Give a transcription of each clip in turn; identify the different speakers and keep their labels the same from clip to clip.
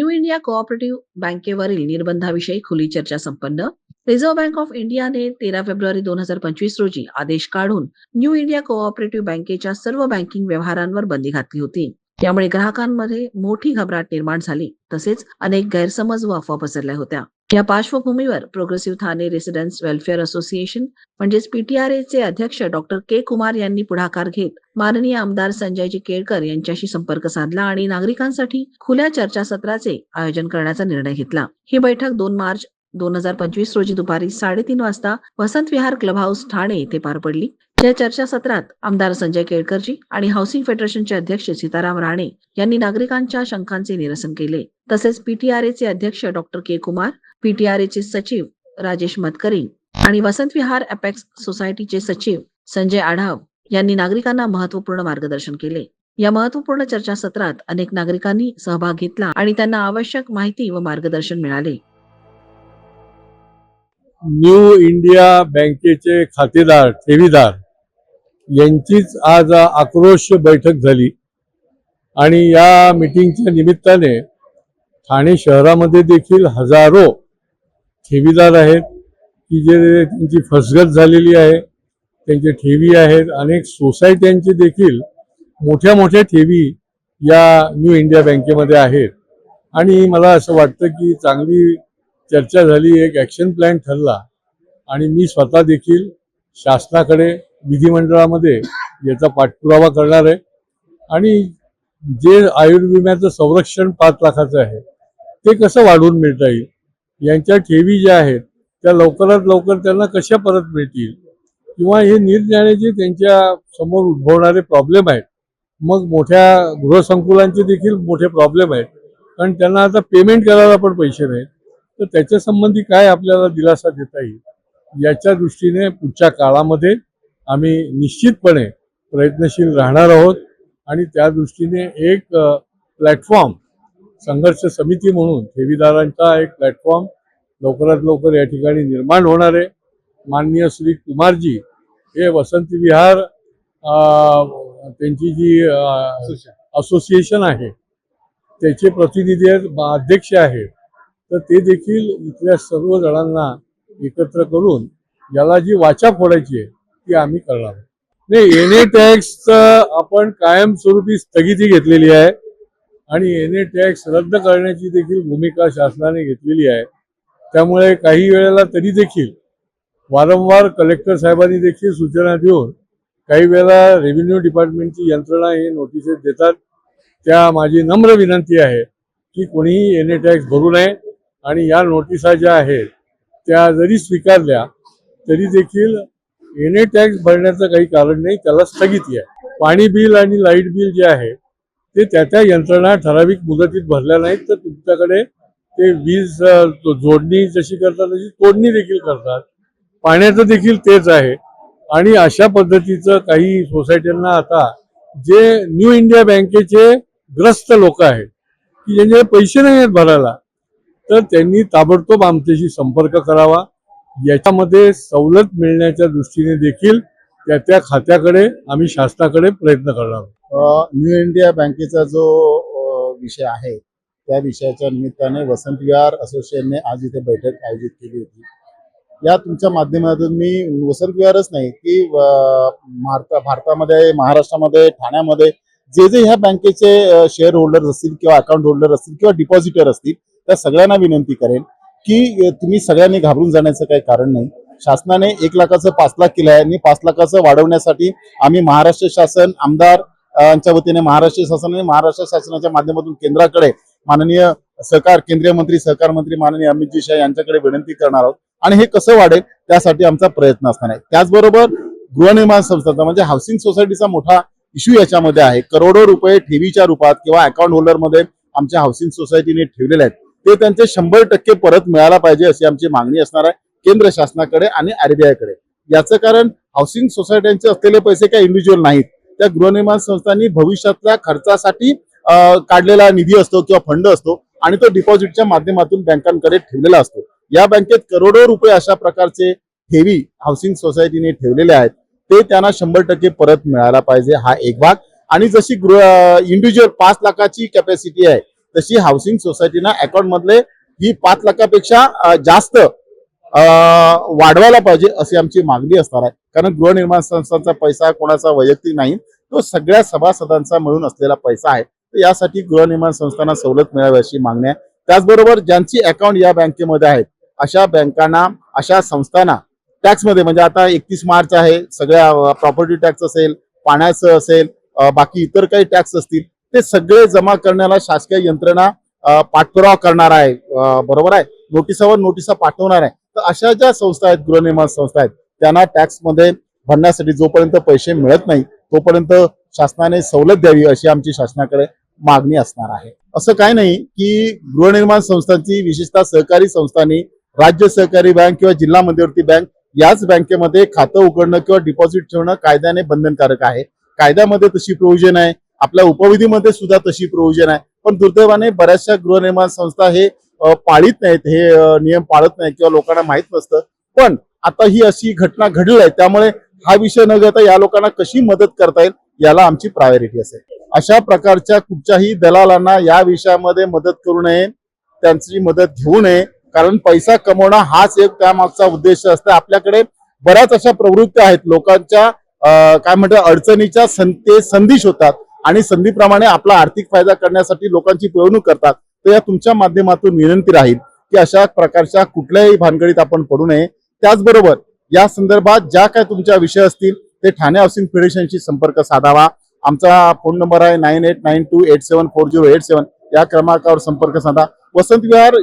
Speaker 1: New India cooperative बँकेवरील निर्बंधाविषयी खुली चर्चा संपन्न. रिझर्व्ह बँक ऑफ इंडियाने तेरा फेब्रुवारी दोन हजार पंचवीस रोजी आदेश काढून न्यू इंडिया कोऑपरेटिव्ह बँकेच्या सर्व बँकिंग व्यवहारांवर बंदी घातली होती. यामुळे ग्राहकांमध्ये मोठी घबराट निर्माण झाली तसेच अनेक गैरसमज व अफवा पसरल्या होत्या. या पार्श्वभूमीवर progressive Thane residents welfare association म्हणजेच पीटीआरए चे अध्यक्ष डॉक्टर के कुमार यांनी पुढाकार घेत माननीय आमदार संजयजी केळकर यांच्याशी संपर्क साधला आणि नागरिकांसाठी खुल्या चर्चासत्राचे आयोजन करण्याचा निर्णय घेतला. ही बैठक दोन मार्च दोन हजार पंचवीस रोजी दुपारी साडेतीन वाजता वसंत विहार क्लब हाऊस ठाणे येथे पार पडली. या चर्चासत्रात आमदार संजय केळकरजी आणि हाऊसिंग फेडरेशनचे अध्यक्ष सीताराम राणे यांनी नागरिकांच्या शंकांचे निरसन केले. तसेच पीटीआरए चे अध्यक्ष डॉक्टर के कुमार पीटीआरए चे सचिव राजेश मतकरी आणि वसंत विहार अपेक्स सोसायटीचे सचिव संजय आढाव यांनी नागरिकांना महत्त्वपूर्ण मार्गदर्शन केले. या महत्त्वपूर्ण चर्चासत्रात अनेक नागरिकांनी सहभाग घेतला आणि त्यांना आवश्यक माहिती व मार्गदर्शन मिळाले.
Speaker 2: न्यू इंडिया बँकेचे खातेदार ठेवीदार यांचीच आज आक्रोश बैठक झाली आणि या मिटिंगच्या निमित्ताने ठाणे शहरामध्ये देखील हजारो ठेवीदार आहेत की जे त्यांची फसगत झालेली आहे त्यांच्या ठेवी आहेत अनेक सोसायट्यांचे देखील मोठ्या मोठ्या ठेवी या न्यू इंडिया बँकेमध्ये आहेत. आणि मला असं वाटतं की चांगली चर्चा झाली एक ॲक्शन प्लॅन ठरला. आणि मी स्वतः देखील शासनाकडे विधिमंडळामध्ये याचा पाठपुरावा करणार आहे. आणि जे आयुर्विम्याचं संरक्षण पाच लाखाचं आहे ते कसं वाढवून मिळता येईल? यांच्या ठेवी ज्या आहेत त्या लवकरात लवकर त्यांना कशा परत मिळतील? किंवा हे निरनिराळे त्यांच्यासमोर उद्भवणारे प्रॉब्लेम आहेत. मग मोठ्या गृहसंकुलांचे देखील मोठे प्रॉब्लेम आहेत. कारण त्यांना आता पेमेंट करायला पण पैसे नाहीत. तर त्याच्या संबंधी काय आपल्याला दिलासा देता येईल? याच्या दृष्टीने पुढच्या काळामध्ये आम्ही निश्चितपणे प्रयत्नशील राहणार आहोत. आणि त्या दृष्टीने एक प्लॅटफॉर्म संघर्ष समिती म्हणून ठेवीदारांचा एक प्लॅटफॉर्म लवकरात लवकर या ठिकाणी निर्माण होणार आहे. माननीय श्री कुमारजी हे वसंत विहार त्यांची जी असोसिएशन आहे त्याचे प्रतिनिधी आहेत अध्यक्ष आहेत. तर ते देखील इथल्या सर्व जणांना एकत्र करून याला जी वाचा फोडायची आहे ती आम्ही करणार नाही एन ए टॅक्सचं आपण कायमस्वरूपी स्थगिती घेतलेली आहे. आणि एन ए टॅक्स रद्द करण्याची देखील भूमिका शासनाने घेतलेली आहे. त्यामुळे काही वेळेला तरी देखील वारंवार कलेक्टर साहेबांनी देखील सूचना देऊन काही वेळेला रेव्हेन्यू डिपार्टमेंटची यंत्रणा हे नोटिसेस देतात. त्या माझी नम्र विनंती आहे की कोणीही एन ए टॅक्स भरू नये आणि या नोटिसा ज्या आहेत त्या जरी स्वीकारल्या तरी देखील एन ए टॅक्स भरण्याचं काही कारण नाही त्याला स्थगिती आहे. पाणी बिल आणि लाइट बिल जे आहे ते त्या त्या यंत्रणा ठराविक मुदतीत भरल्या नाहीत तर तुमच्याकडे ते वीज जोडणी जशी करतात तशी तोडणी देखील करतात. पाण्याचं देखील तेच आहे. आणि अशा पद्धतीचं काही सोसायट्यांना आता जे न्यू इंडिया बँकेचे ग्रस्त लोक आहेत की ज्यांचे पैसे नाही आहेत भरायला तर त्यांनी ताबडतोब आमच्याशी संपर्क करावा. याच्यामध्ये सवलत मिळण्याच्या दृष्टीने देखील त्या त्या खात्याकडे आम्ही शासनाकडे प्रयत्न करणार आहोत.
Speaker 3: न्यू इंडिया बँकेचा जो विषय आहे त्या विषयाच्या निमित्ताने वसंत विहार असोसिएशनने आज इथे बैठक आयोजित केली होती. या तुमच्या माध्यमातून मी वसंत विहारच नाही की भारता भारतामध्ये महाराष्ट्रामध्ये ठाण्यामध्ये जे जे ह्या बँकेचे शेअर होल्डर असतील किंवा अकाउंट होल्डर असतील किंवा डिपॉझिटर असतील त्या सगळ्यांना विनंती करेन की तुम्ही सगळ्यांनी घाबरून जाण्याचं काही कारण नाही. शासनाने एक लाखाचं पाच लाख केलं आहे आणि पाच लाखाचं वाढवण्यासाठी आम्ही महाराष्ट्र शासन आमदार यांच्या वतीने महाराष्ट्र शासन आणि महाराष्ट्र शासनाच्या माध्यमातून केंद्राकडे माननीय सहकार केंद्रीय मंत्री सहकार मंत्री माननीय अमितजी शाह यांच्याकडे विनंती करणार आहोत. आणि हे कसं वाढेल त्यासाठी आमचा प्रयत्न असणार आहे. त्याचबरोबर गृहनिर्माण संस्थाचा म्हणजे हाऊसिंग सोसायटीचा मोठा इश्यू याच्यामध्ये आहे. करोडो रुपये ठेवीच्या रूपात किंवा अकाउंट होल्डरमध्ये आमच्या हाऊसिंग सोसायटीने ठेवलेले आहेत. ते त्यांचे शंभर टक्के परत मिळायला पाहिजे अशी आमची मागणी असणार आहे केंद्र शासनाकडे आणि आरबीआयकडे. याचं कारण हाऊसिंग सोसायट्यांचे असलेले पैसे काही इंडिव्हिज्युअल नाहीत. त्या गृहनिर्माण संस्थांनी भविष्यातल्या खर्चासाठी काढलेला निधी असतो किंवा फंड असतो आणि तो डिपॉझिटच्या माध्यमातून बँकांकडे ठेवलेला असतो. या बँकेत करोडो रुपये अशा प्रकारचे ठेवी हाऊसिंग सोसायटीने ठेवलेले आहेत. ते त्यांना शंभर टक्के परत मिळायला पाहिजे हा एक भाग. आणि जशी गृह इंडिव्हिज्युअल पाच लाखाची कॅपॅसिटी आहे तशी हाऊसिंग सोसायटीना अकाउंट मधले ही पाच लाखापेक्षा जास्त वाढवायला पाहिजे अशी आमची मागणी असणार आहे. कारण गृहनिर्माण संस्थांचा पैसा कोणाचा वैयक्तिक नाही तो सगळ्या सभासदांचा मिळून असलेला पैसा आहे. तर यासाठी गृहनिर्माण संस्थांना सवलत मिळावी अशी मागणी आहे. त्याचबरोबर ज्यांची अकाउंट या बँकेमध्ये आहेत अशा बँकांना अशा संस्थांना टॅक्समध्ये म्हणजे आता एकतीस मार्च आहे सगळ्या प्रॉपर्टी टॅक्स असेल पाण्याचं असेल बाकी इतर काही टॅक्स असतील ते सगळे जमा करण्याला शासकीय यंत्रणा पाठपुरावा करणार आहे. बरोबर आहे? नोटिसावर नोटिसा पाठवणार आहे. तर अशा ज्या संस्था आहेत गृहनिर्माण संस्था आहेत त्यांना टॅक्समध्ये भरण्यासाठी जोपर्यंत पैसे मिळत नाही तोपर्यंत शासनाने सवलत द्यावी अशी आमची शासनाकडे मागणी असणार आहे. असं काय नाही की गृहनिर्माण संस्थांची विशेषतः सहकारी संस्थांनी राज्य सहकारी बँक किंवा जिल्हा मध्यवर्ती बँक याच बँकेमध्ये खातं उघडणं किंवा डिपॉझिट ठेवणं कायद्याने बंधनकारक आहे. कायद्यामध्ये तशी प्रोव्हिजन आहे आपल्या उपविधीमध्ये सुद्धा तशी प्रोव्हिजन आहे. पण दुर्दैवाने बऱ्याचशा गृहनिर्माण संस्था हे पाळीत नाहीत हे नियम पाळत नाहीत किंवा लोकांना माहीत नसतं. पण आता ही अशी घटना घडली आहे त्यामुळे हा विषय न घेता या लोकांना कशी मदत करता येईल याला आमची प्रायोरिटी असेल. अशा प्रकारच्या कुठच्याही दलालांना या विषयामध्ये मदत करू नये त्यांची मदत घेऊ नये कारण पैसा कमवणं हाच एक त्यामागचा उद्देश असतो आपल्याकडे बऱ्याच अशा प्रवृत्ती आहेत लोकांच्या काय म्हणतात अडचणीच्या सं- ते संधी शोधतात आणि संधीप्रमाणे आपला आर्थिक फायदा करण्यासाठी लोकांची पिळवणूक करतात. तर या तुमच्या माध्यमातून विनंती राहील की अशा प्रकारच्या कुठल्याही भानगडीत आपण पडू नये. त्याचबरोबर या संदर्भात ज्या काय तुमच्या विषय असतील ते ठाणे हाऊसिंग फेडरेशनशी संपर्क साधावा. आमचा फोन नंबर आहे nine eight nine two eight seven four zero eight seven. या क्रमांकावर संपर्क साधा. वसंत विहार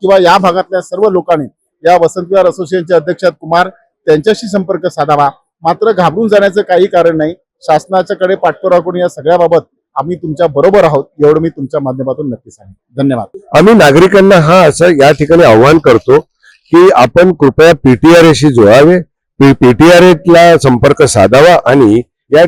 Speaker 3: किंवा या भागातल्या सर्व लोकांनी या वसंत विहार असोसिएशनचे अध्यक्ष कुमार त्यांच्याशी संपर्क साधावा. मात्र घाबरून जाण्याचं काही कारण नाही. शासनाच्याकडे पाठपुरावा करून या सगळ्याबाबत आम्ही तुमच्या बरोबर आहोत एवढं मी तुमच्या माध्यमातून नक्की सांगेन. धन्यवाद.
Speaker 4: आम्ही नागरिकांना हा असं या ठिकाणी आव्हान करतो की आपण कृपया पीटीआरएशी जोडावे पीटीआरएला संपर्क साधावा आणि या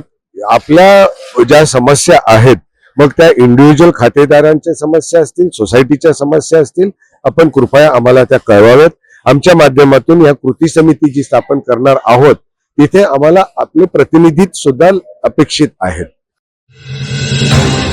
Speaker 4: आपल्या ज्या समस्या आहेत मग त्या इंडिव्हिज्युअल खातेदारांच्या समस्या असतील सोसायटीच्या समस्या असतील आपण कृपया आम्हाला त्या कळवाव्यात. आमच्या माध्यमातून या कृती समिती जी स्थापन करणार आहोत तिथे आम्हाला आपले प्रतिनिधी सुद्धा अपेक्षित आहेत. Thank you.